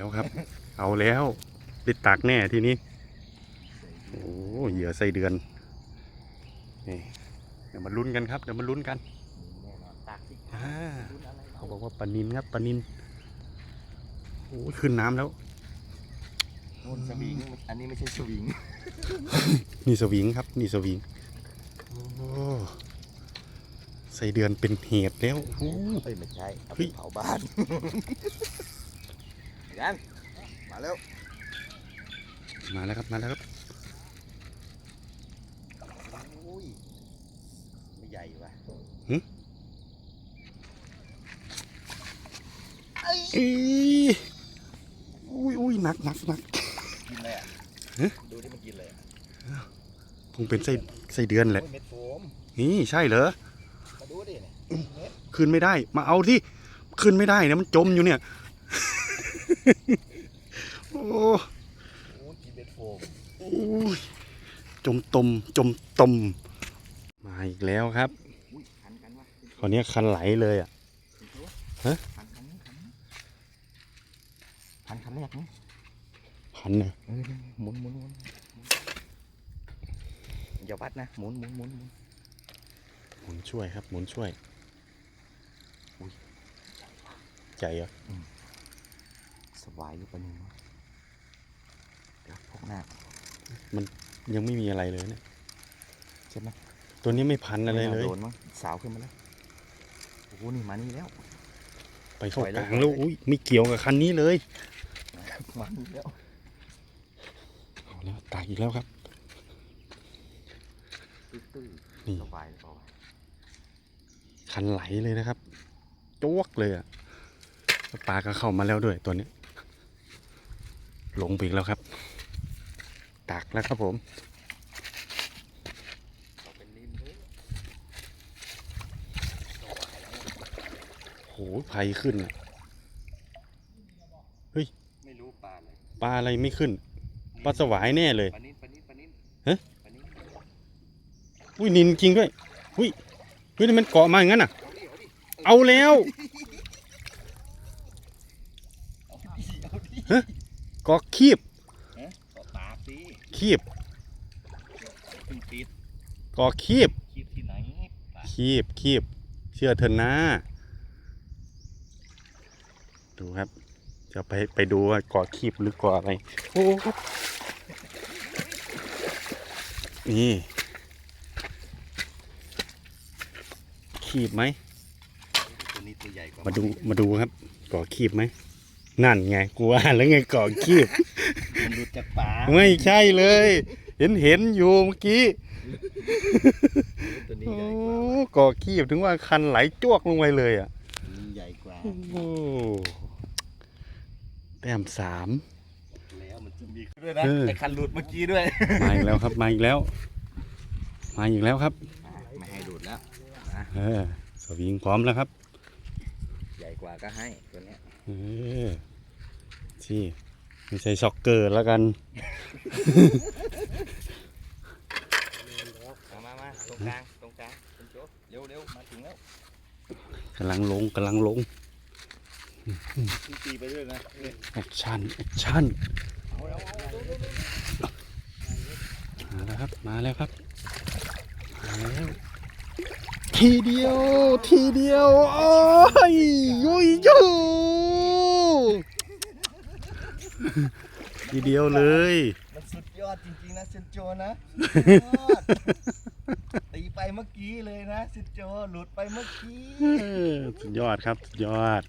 แล้วครับ เอาแล้วได้ตักแน่ทีนี้ โอ้เหยื่อไส้เดือนนี่เดี๋ยวมาลุ้นกันครับเดี๋ยวมาลุ้นกันแน่นอนตักสิอ่าลุ้นอะไรเขาบอกว่าปลานินครับปลานินโอ้ยขึ้นน้ำแล้วนู่นสวิงอันนี้ไม่ใช่สวิง นี่สวิงครับ นี่สวิงโอ้ไส้เดือนเป็นเหตุแล้วโอ้เอ้ยไม่ใช่เอาเฮ้ไปยเผาบ้าน กันมาแล้ว มาแล้วครับ มาแล้วครับ โอ้ย ไม่ใหญ่ว่ะเอ้ยอุ้ยอุ้ยหนักหนักหนักกินเลยอะฮะดูที่มันกินเลยอะคงเป็นไส้ไส้เดือนแหละ โอ้ยเม็ดโฟมนี่ใช่เหรอ มาดูดิเนี่ยเม็ดขึ้นไม่ได้ มาเอาที่ขึ้นไม่ได้นะมันจมอยู่เนี่ย โอ้โอ้ยกินเม็ดโฟมโอ้ยจมตมจมตมมาอีกแล้วครับอุ้ยคันกันวะคราวนี้คันไหลเลยอะฮะคันคันนี้คันนี้คันคันแรกนี่พันนะเออหมุนหมุนหมุนอย่าวัดนะหมุนหมุนหมุนหมุนหมุนช่วยครับหมุนช่วยอุ๊ยใจเหรอ สบายอยู่ปะนี่วะเดี๋ยวพกหน้ายังไม่มีอะไรเลยเนี่ยใช่ไหมตัวนี้ไม่พันอะไรเลยม่น่าโดนมั้งสาวขึ้นมาแล้วโอ้โหนี่มานี่แล้ว ไปเข้าปล่อยกแล้วลางแล้วอุ้ยไม่เกี่ยวกับคันนี้เลยมานี่แล้วเอาแล้วตายอีกแล้วครับตื้อนี่ๆสบายเลยเปล่าวะคันไหลเลยนะครับจวกเลยอะแล้วปลาก็เข้ามาแล้วด้วยตัวนี้ ลงไปอีกแล้วครับ ตักแล้วครับผมเอาเป็นริมด้วยโหภัยขึ้นอะไม่รู้ปลาเลยปลาอะไรไม่ขึ้นปลาสวายแน่เลยปลานินปลานินปลานินฮะปลานินอุ้ยนินจริงด้วยอุ้ยเฮ้ยนี่มันเกาะมาอย่างนั้นอะ เอาดิเอาดิเอาแล้วเอาดิเอาดิเกาะคีบฮะต่อปากสิคีบขึ้นติดเกาะคีบคลิปที่ไหนปลาคีบคีบเชื่อเถอะนะดูครับจะไปไปดูว่าเกาะคีบหรือเกาะอะไรโอ้ครับนี่คีบไหมตัวนี้ตัวใหญ่กว่ามาดูมาดูครับเกาะคีบไหม นั่นไงกูว่าแล้วไงเกาะคีบมันหลุดจากปากไม่ใช่เลย เห็นเห็นอยู่เมื่อกี้ตัวนี้โอ้ใหญ่กว่าเกาะคีบถึงว่าคันไหลจวกลงไปเลยอะตัวนี้ใหญ่กว่าโอ้แต้มสามแล้วมันจะมีด้วยนะเออไอ้คันหลุดเมื่อกี้ด้วยมาอีกแล้วครับมาอีกแล้ว มาอีกแล้วครับอะไม่ให้หลุดแล้วเออสวิงพร้อมแล้วครับใหญ่ กว่าก็ให้ตัวเนี้ยเออที่ไม่ใช่ช็อกเกอร์แล้วกัน มามามาตรงกลางตรงกลางคุณโจ๊กเร็วเร็วมาถึงแล้วกำลังลงกำลังลงตีตีไปด้วยนะเนี่ยแอคชั่นแอคชั่นเอาแล้วเอาเอาเอาเอามาแล้วครับ มาแล้วครับ มาแล้ว ทีเดียว ทีเดียว โอ้ยยุยยูทีเดียวเลย มันสุดยอดจริงๆนะเซนโจนะสุดยอดตีไปเมื่อกี้เลยนะเซนโจหลุดไปเมื่อกี้เออสุดยอดครับ สุดยอด